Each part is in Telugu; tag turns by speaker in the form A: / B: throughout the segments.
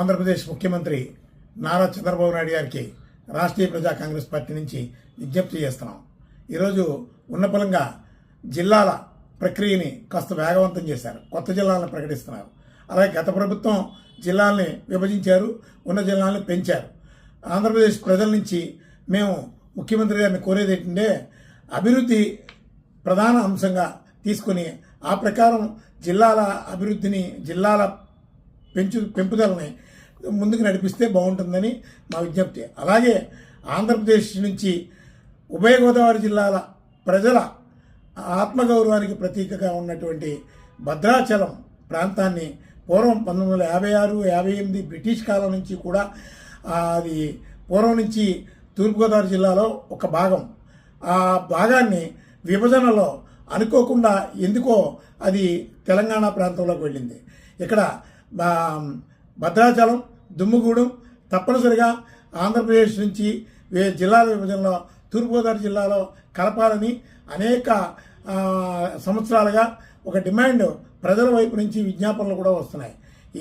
A: ఆంధ్రప్రదేశ్ ముఖ్యమంత్రి నారా చంద్రబాబు నాయుడు గారికి రాష్ట్రీయ ప్రజా కాంగ్రెస్ పార్టీ నుంచి విజ్ఞప్తి చేస్తున్నాం. ఈరోజు ఉన్నపలంగా జిల్లాల ప్రక్రియని కాస్త వేగవంతం చేశారు. కొత్త జిల్లాలను ప్రకటిస్తున్నారు. అలాగే గత ప్రభుత్వం జిల్లాల్ని విభజించారు ఉన్న జిల్లాల్ని పెంచారు. ఆంధ్రప్రదేశ్ ప్రజల నుంచి మేము ముఖ్యమంత్రి గారిని కోరేది ఏంటంటే అభివృద్ధి ప్రధాన అంశంగా తీసుకొని ఆ ప్రకారం జిల్లాల అభివృద్ధిని జిల్లాల పెంచు పెంపుదలని ముందుకు నడిపిస్తే బాగుంటుందని మా విజ్ఞప్తి. అలాగే ఆంధ్రప్రదేశ్ నుంచి ఉభయ గోదావరి జిల్లాల ప్రజల ఆత్మగౌరవానికి ప్రతీకగా ఉన్నటువంటి భద్రాచలం ప్రాంతాన్ని పూర్వం పంతొమ్మిది వందల యాభై ఆరు యాభై ఎనిమిది బ్రిటిష్ కాలం నుంచి కూడా అది పూర్వం నుంచి తూర్పుగోదావరి జిల్లాలో ఒక భాగం. ఆ భాగాన్ని విభజనలో అనుకోకుండా ఎందుకో అది తెలంగాణ ప్రాంతంలోకి వెళ్ళింది. ఇక్కడ భద్రాచలం దుమ్ముగూడెం తప్పనిసరిగా ఆంధ్రప్రదేశ్ నుంచి వే జిల్లాల విభజనలో తూర్పుగోదావరి జిల్లాలో కలపాలని అనేక సంవత్సరాలుగా ఒక డిమాండ్ ప్రజల వైపు నుంచి విజ్ఞాపనలు కూడా వస్తున్నాయి.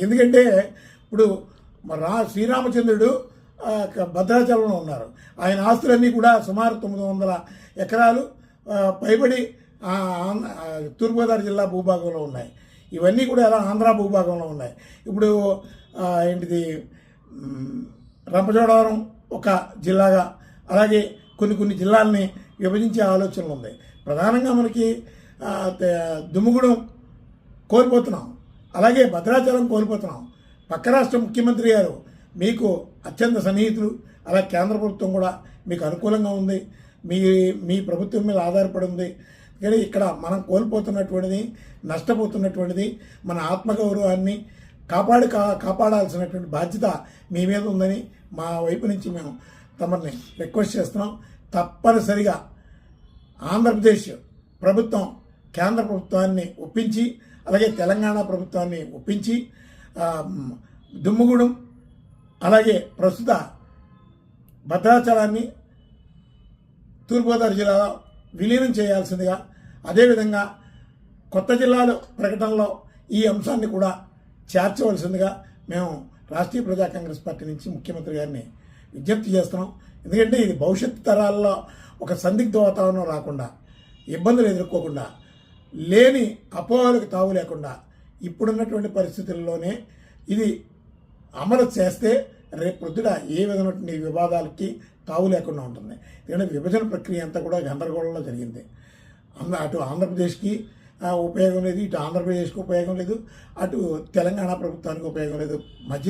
A: ఎందుకంటే ఇప్పుడు రా శ్రీరామచంద్రుడు భద్రాచలంలో ఉన్నారు. ఆయన ఆస్తులన్నీ కూడా సుమారు తొమ్మిది వందల ఎకరాలు పైబడి తూర్పుగోదావరి జిల్లా భూభాగంలో ఉన్నాయి. ఇవన్నీ కూడా ఎలా ఆంధ్ర భూభాగంలో ఉన్నాయి. ఇప్పుడు ఏంటిది రంపచోడవరం ఒక జిల్లాగా అలాగే కొన్ని కొన్ని జిల్లాలని విభజించే ఆలోచనలు ఉన్నాయి. ప్రధానంగా మనకి దుమ్ముగూడెం కోల్పోతున్నాం. అలాగే భద్రాచలం కోల్పోతున్నాం. పక్క రాష్ట్ర ముఖ్యమంత్రి గారు మీకు అత్యంత సన్నిహితులు. అలాగే కేంద్ర ప్రభుత్వం కూడా మీకు అనుకూలంగా ఉంది. మీ మీ ప్రభుత్వం మీద ఆధారపడి ఉంది. కానీ ఇక్కడ మనం కోల్పోతున్నటువంటిది నష్టపోతున్నటువంటిది మన ఆత్మగౌరవాన్ని కాపాడు కా కాపాడాల్సినటువంటి బాధ్యత మీ మీద ఉందని మా వైపు నుంచి మేము తమరిని రిక్వెస్ట్ చేస్తున్నాం. తప్పనిసరిగా ఆంధ్రప్రదేశ్ ప్రభుత్వం కేంద్ర ప్రభుత్వాన్ని ఒప్పించి అలాగే తెలంగాణ ప్రభుత్వాన్ని ఒప్పించి దుమ్ముగూడెం అలాగే ప్రస్తుత భద్రాచలాన్ని తూర్పుగోదావరి జిల్లాలో విలీనం చేయాల్సిందిగా. అదేవిధంగా కొత్త జిల్లాల ప్రకటనలో ఈ అంశాన్ని కూడా చేర్చవలసిందిగా మేము రాష్ట్రీయ ప్రజా కాంగ్రెస్ పార్టీ నుంచి ముఖ్యమంత్రి గారిని విజ్ఞప్తి చేస్తున్నాం. ఎందుకంటే ఇది భవిష్యత్తు తరాల్లో ఒక సందిగ్ధ వాతావరణం రాకుండా ఇబ్బందులు ఎదుర్కోకుండా లేని అపోహలకు తావు లేకుండా ఇప్పుడున్నటువంటి పరిస్థితుల్లోనే ఇది అమలు చేస్తే రేపు పొద్దున ఏ విధమైనటువంటి వివాదాలకి తావు లేకుండా ఉంటుంది. ఎందుకంటే విభజన ప్రక్రియ అంతా కూడా గందరగోళంలో జరిగింది. అంద అటు ఆంధ్రప్రదేశ్కి ఉపయోగం లేదు ఇటు ఆంధ్రప్రదేశ్కి ఉపయోగం లేదు అటు తెలంగాణ ప్రభుత్వానికి ఉపయోగం లేదు. మధ్య